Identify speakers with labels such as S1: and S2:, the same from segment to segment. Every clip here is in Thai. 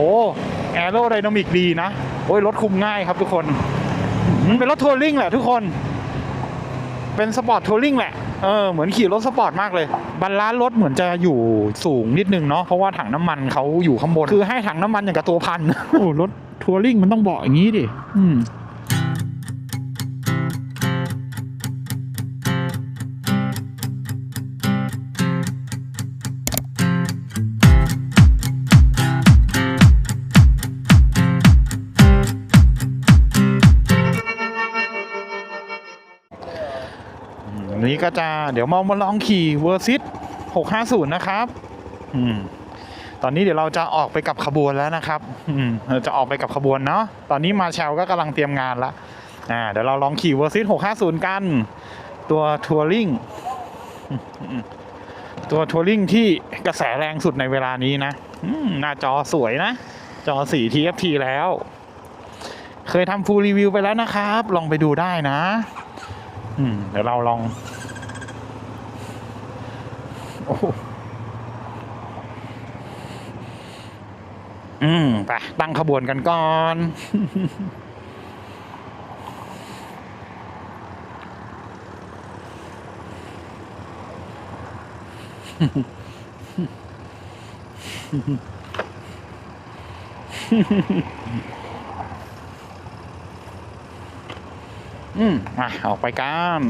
S1: โอ้แอโรไดนามิกดีนะ โอ้ยรถคุมง่ายครับทุกคนอืมเป็นรถทัวริงแหละทุกคน เป็นสปอร์ตทัวริงแหละ เออ เหมือนขี่รถสปอร์ตมากเลย บรรลานซ์รถเหมือนจะอยู่สูงนิดนึงเนาะ เพราะว่าถังน้ำมันเขาอยู่ข้างบน คือให้ถังน้ำมันอย่างกับตัวพัน โอ้รถทัวริงมันต้องบอกอย่างนี้ดิ อืม ก็จะเดี๋ยวมามาลองขี่เวอร์ซิต650 นะครับ อืมตอนนี้เดี๋ยวเราจะออกไปกับขบวนแล้วนะครับ อืมเราจะออกไปกับขบวนเนาะ ตอนนี้มาแชลก็กำลังเตรียมงานละ อ่า เดี๋ยวเราลองขี่เวอร์ซิต650 กัน ตัวทัวริงตัวทัวริงที่กระแสแรงสุดในเวลานี้นะหน้าจอสวยนะ จอสี TFT แล้ว เคยทำฟูลรีวิวไปแล้วนะครับ ลองไปดูได้นะ เดี๋ยวเราลอง อ้โหอืมไปตั้งขบวนกันก่อนอืมอะออกไปกัน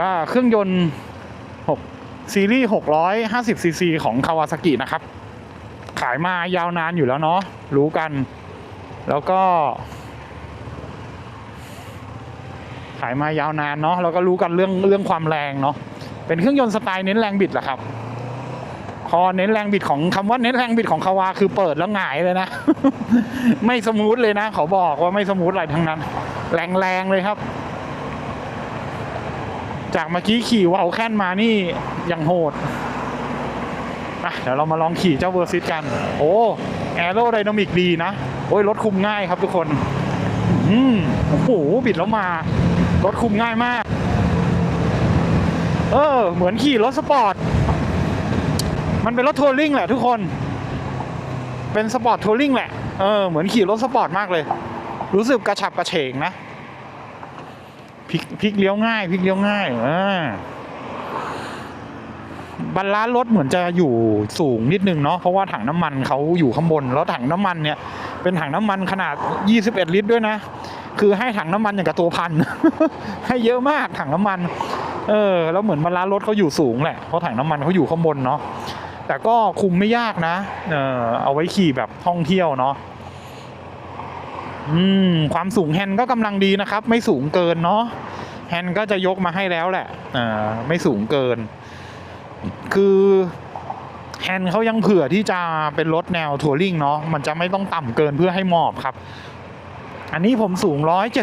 S1: ก็เครื่องยนต์ 6 ซีรีส์ 650 ซีซีของคาวาซากินะครับ ขายมายาวนานอยู่แล้วเนาะรู้กัน แล้วก็ ขายมายาวนานเนาะแล้วก็รู้กันเรื่องเรื่องความแรงเนาะเป็นเครื่องยนต์สไตล์เน้นแรงบิดแหละครับพอเน้นแรงบิดของคำว่าเน้นแรงบิดของคาวาคือเปิดแล้วหงายเลยนะ ไม่สมูทเลยนะเขาบอกว่าไม่สมูทอะไรทั้งนั้น แรงแรงเลยครับ จากเมื่อกี้ขี่วาวแค่นมานี่ยังโหดอะเดี๋ยวเรามาลองขี่เจ้าเวอร์ซิตกัน โอ้แอโรไดนามิกดีนะ โอ้ยรถคุมง่ายครับทุกคน อืมโอ้โหบิดแล้วมา รถคุมง่ายมาก เออ เหมือนขี่รถสปอร์ต มันเป็นรถทัวริงแหละทุกคน เป็นสปอร์ตทัวริงแหละ เออ เหมือนขี่รถสปอร์ตมากเลย รู้สึกกระฉับกระเฉงนะ พลิกพลิกเลี้ยวง่ายพลิกเลี้ยวง่ายอ่าบรรลานรถเหมือนจะอยู่สูงนิดนึงเนาะเพราะว่าถังน้ำมันเขาอยู่ข้างบน แล้วถังน้ำมันเนี่ย เป็นถังน้ำมันขนาด 21 ลิตรด้วยนะ คือให้ถังน้ำมันอย่างกับตัวพันให้เยอะมากถังน้ำมัน เออ แล้วเหมือนบรรลานรถเขาอยู่สูงแหละเพราะถังน้ำมันเขาอยู่ข้างบนเนาะแต่ก็คุมไม่ยากนะ เออเอาไว้ขี่แบบท่องเที่ยวเนาะ อืมความสูงแฮนด์ก็กำลังดีนะครับ ไม่สูงเกินเนาะแฮนด์ก็จะยกมาให้แล้วแหละอ่าไม่สูงเกิน คือแฮนด์เขายังเผื่อที่จะเป็นรถแนวทัวริงเนาะมันจะไม่ต้องต่ำเกินเพื่อให้หมอบครับ อันนี้ผมสูง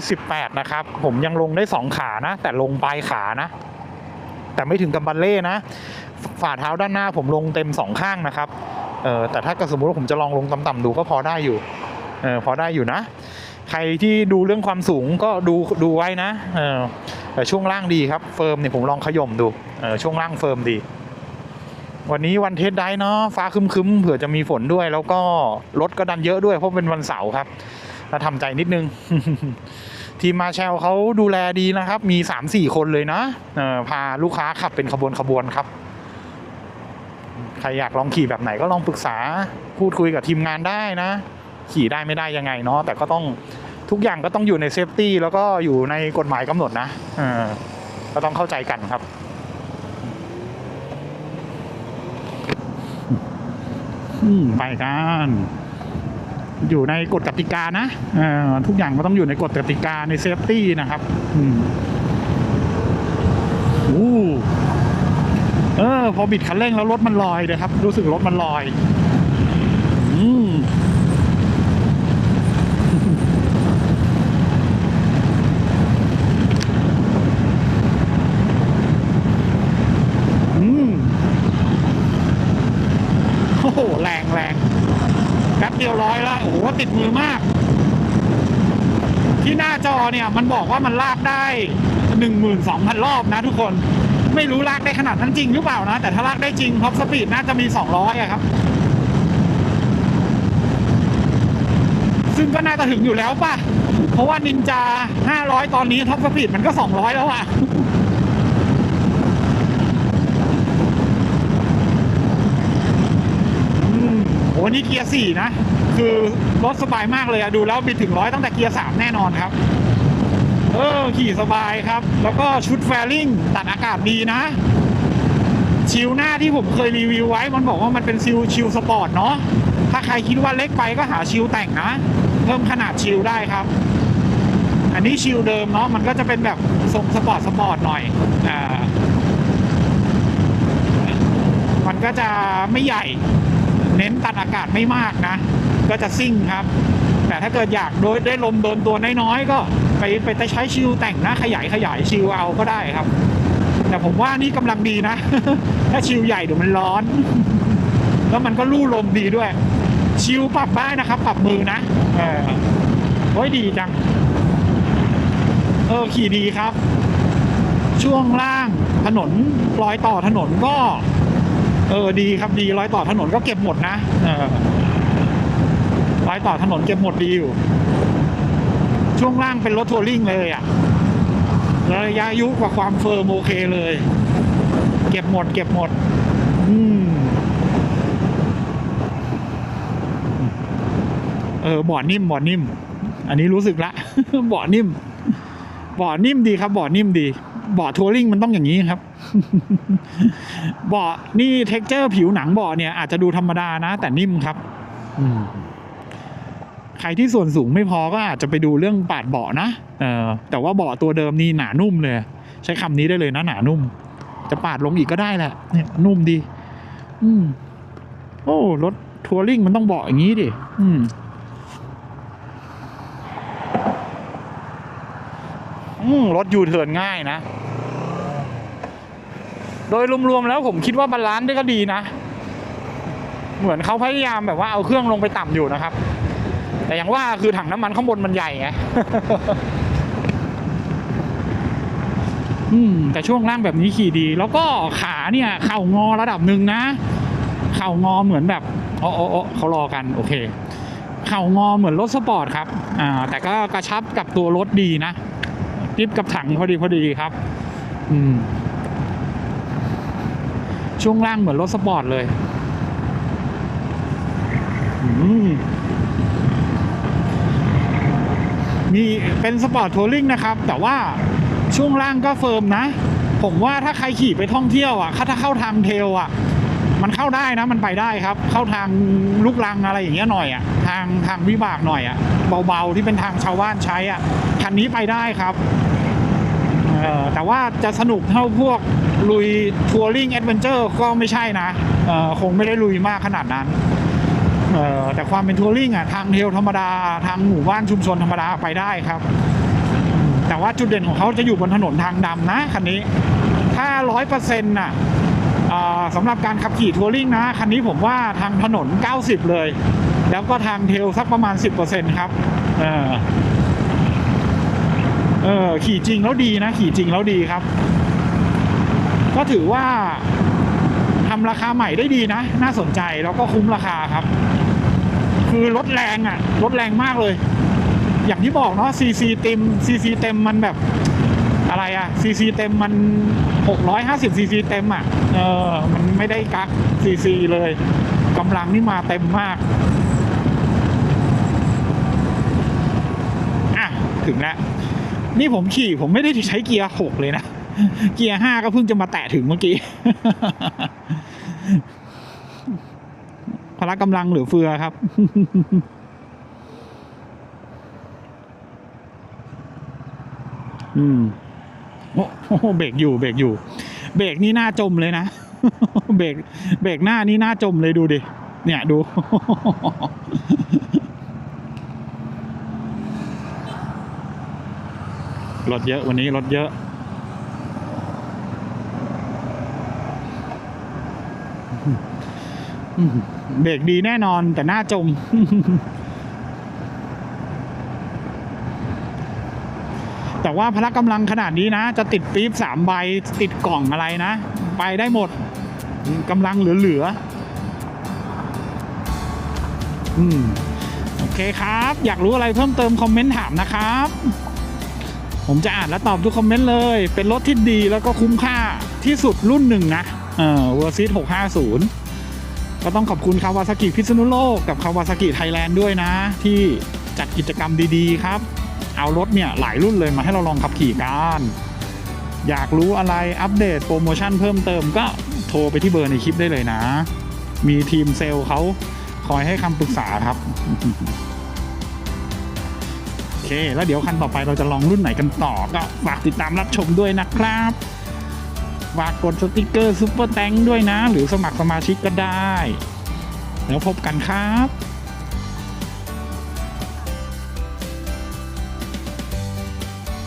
S1: 178 นะครับ ผมยังลงได้สองขานะ แต่ลงปลายขานะ แต่ไม่ถึงกับบัลเล่นะ ฝ่าเท้าด้านหน้าผมลงเต็มสองข้างนะครับเออแต่ถ้าสมมติว่าผมจะลองลงต่ำๆดูก็พอได้อยู่ เออพอได้อยู่นะ ใครที่ดูเรื่องความสูงก็ดูดูไว้นะเออแต่ช่วงล่างดีครับเฟิร์มเนี่ยผมลองขย่มดูเออช่วงล่างเฟิร์มดี วันนี้วันเทสได้เนาะฟ้าครึมๆเผื่อจะมีฝนด้วย แล้วก็รถก็ดันเยอะด้วยเพราะเป็นวันเสาร์ครับเราทำใจนิดนึงทีมมาแชลเขาดูแลดีนะครับ มีสามสี่คนเลยนะเออพาลูกค้าขับเป็นขบวนขบวนครับ ใครอยากลองขี่แบบไหนก็ลองปรึกษาพูดคุยกับทีมงานได้นะ ขี่ได้ไม่ได้ยังไงเนาะแต่ก็ต้องทุกอย่างก็ต้องอยู่ในเซฟตี้แล้วก็อยู่ในกฎหมายกำหนดนะเออก็ต้องเข้าใจกันครับไปกันอยู่ในกฎกติกานะออทุกอย่างก็ต้องอยู่ในกฎกติกาในเซฟตี้นะครับอืมอู้เออ พอบิดคันเร่งแล้วรถมันลอยเลยครับ รู้สึกรถมันลอย อืม อืม โอ้โหแรงแรงแป๊บเดียวร้อยแล้วโอ้โหติดมือมาก ที่หน้าจอเนี่ยมันบอกว่ามันลากได้หนึ่งหมื่นสองพันรอบนะทุกคนไม่รู้ลากได้ขนาดนั้นจริงหรือเปล่านะ แต่ถ้าลากได้จริงท็อปสปีดน่าจะมี200อะครับ ซึ่งก็น่าจะถึงอยู่แล้วป่ะ เพราะว่านินจา500ตอนนี้ท็อปสปีดมันก็200แล้วอะอืม โหนี่เกียร์สี่นะ คือรถสบายมากเลยอะดูแล้วบิดถึงร้อยตั้งแต่เกียร์สามแน่นอนครับ เออ ขี่สบายครับ แล้วก็ชุดแฟลิ่งตัดอากาศดีนะ ชิลหน้าที่ผมเคยรีวิวไว้ มันบอกว่ามันเป็นชิลชิลสปอร์ตเนาะถ้าใครคิดว่าเล็กไปก็หาชิลแต่งนะ เพิ่มขนาดชิลได้ครับ อันนี้ชิลเดิมเนาะมันก็จะเป็นแบบทรงสปอร์ตสปอร์ตหน่อยอ่ามันก็จะไม่ใหญ่ น้นตัดอากาศไม่มากนะ ก็จะซิ่งครับ แต่ถ้าเกิดอยากโดยได้ลมโดนตัวน้อยๆก็ไปไปใช้ชิลแต่งนะขยายขยายชิลเอาก็ได้ครับ แต่ผมว่านี่กำลังดีนะ ถ้าชิลใหญ่เดี๋ยวมันร้อน แล้วมันก็ลู่ลมดีด้วย ชิลปรับได้นะครับ ปรับมือนะเออโอ้ยดีจัง เออขี่ดีครับ ช่วงล่างถนนรอยต่อถนนก็ เออดีครับดีรอยต่อถนนก็เก็บหมดนะเออรอยต่อถนนเก็บหมดดีอยู่ ช่วงล่างเป็นรถทัวริงเลยอะ่ะระยะยุกว่าความเฟิร์มโอเคเลย เก็บหมด เก็บหมด อืมเออบ่อนิ่มบ่อนิ่ม อันนี้รู้สึกละบ่อนิ่มบ่อนิ่มดีครับบ่อนิ่มดีบ่อทัวริงมันต้องอย่างนี้ครับ เบาะนี่เท็กเจอร์ผิวหนังเบาะเนี่ยอาจจะดูธรรมดานะ แต่นิ่มครับอืมใครที่ส่วนสูงไม่พอก็อาจจะไปดูเรื่องปาดเบาะนะเออแต่ว่าเบาะตัวเดิมนี่หนานุ่มเลย ใช้คำนี้ได้เลยนะหนานุ่ม จะปาดลงอีกก็ได้แหละเนี่ยนุ่มดี อืม โอ้รถทัวริงมันต้องเบาะอย่างนี้ดิอืมอืมรถยูเทิร์นง่ายนะ โดยรวมๆแล้วผมคิดว่าบาลานซ์ได้ก็ดีนะ เหมือนเขาพยายามแบบว่าเอาเครื่องลงไปต่ำอยู่นะครับ แต่อย่างว่าคือถังน้ำมันข้างบนมันใหญ่ไงอืมแต่ช่วงล่างแบบนี้ขี่ดี แล้วก็ขาเนี่ย เข่างอระดับหนึ่งนะ เข่างอเหมือนแบบโอ้โอ้โอ้เขารอกันโอเค เข่างอเหมือนรถสปอร์ตครับ อ่า แต่ก็กระชับกับตัวรถดีนะริบกับถังพอดีพอดีครับ อืม ช่วงล่างเหมือนรถสปอร์ตเลยมมีเป็นสปอร์ตทัวริงนะครับ แต่ว่าช่วงล่างก็เฟิร์มนะ ผมว่าถ้าใครขี่ไปท่องเที่ยวอะถ้าเข้าทางเทลอะ มันเข้าได้นะ มันไปได้ครับ เข้าทางลูกลังอะไรอย่างเงี้ยหน่อยอะ ทางทางวิบากหน่อยอะ เบาๆที่เป็นทางชาวบ้านใช้อะคันนี้ไปได้ครับ เออแต่ว่าจะสนุกเท่าพวกลุยทัวริงแอดเวนเจอร์ก็ไม่ใช่นะเออคงไม่ได้ลุยมากขนาดนั้นเออแต่ความเป็นทัวริงอะทางเทลธรรมดาทางหมู่บ้านชุมชนธรรมดาไปได้ครับ แต่ว่าจุดเด่นของเขาจะอยู่บนถนนทางดำนะคันนี้ ถ้าร้อยเปอร์เซ็นต์น่ะสำหรับการขับขี่ทัวริงนะคันนี้ผมว่าทางถนน 90 เลย แล้วก็ทางเทลสักประมาณ 10%ครับ เออขี่จริงแล้วดีนะ ขี่จริงแล้วดีครับ ก็ถือว่าทำราคาใหม่ได้ดีนะ น่าสนใจแล้วก็คุ้มราคาครับ คือรถแรงอะ่ะรถแรงมากเลย อย่างที่บอกเนาะซีซีเต็มซีซีเต็มมันแบบอะไรอะซีซีเต็มมัน650ซีซีเต็มอะ่ะเออมันไม่ได้กักซีซีเลยกำลังนี่มาเต็มมากอะถึงแล้ว นี่ผมขี่ผมไม่ได้ใช้เกียร์หกเลยนะ เกียร์ห้าก็เพิ่งจะมาแตะถึงเมื่อกี้พละกำลังหรือเฟือครับ อืมโอ้โหเบรกอยู่เบรกอยู่ เบรกนี่หน้าจมเลยนะ เบรกเบรกหน้านี่หน้าจมเลยดูดิ เนี่ยดู รถเยอะวันนี้รถเยอะ เบรกดีแน่นอนแต่หน้าจม แต่ว่าพละกำลังขนาดนี้นะ จะติดปี๊บสามใบติดกล่องอะไรนะ ไปได้หมดกำลังเหลือๆอโอเคครับ อยากรู้อะไรเพิ่มเติมคอมเมนต์ถามนะครับ ผมจะอ่านและตอบทุกคอมเมนต์เลย เป็นรถที่ดีแล้วก็คุ้มค่าที่สุดรุ่นหนึ่งนะเออเวอร์ซิต650 ก็ต้องขอบคุณคาวาซากิพิษณุโลกกับคาวาซากิไทยแลนด์ด้วยนะ ที่จัดกิจกรรมดีๆครับ เอารถเนี่ยหลายรุ่นเลยมาให้เราลองขับขี่กันอยากรู้อะไรอัปเดตโปรโมชั่นเพิ่มเติมก็โทรไปที่เบอร์ในคลิปได้เลยนะ มีทีมเซลล์เขาคอยให้คำปรึกษาครับ เค แล้วเดี๋ยวคันต่อไปเราจะลองรุ่นไหนกันต่อ ก็ฝากติดตามรับชมด้วยนะครับฝากกดสติกเกอร์ซุปเปอร์แตงด้วยนะ หรือสมัครสมาชิกก็ได้ แล้วพบกันครับ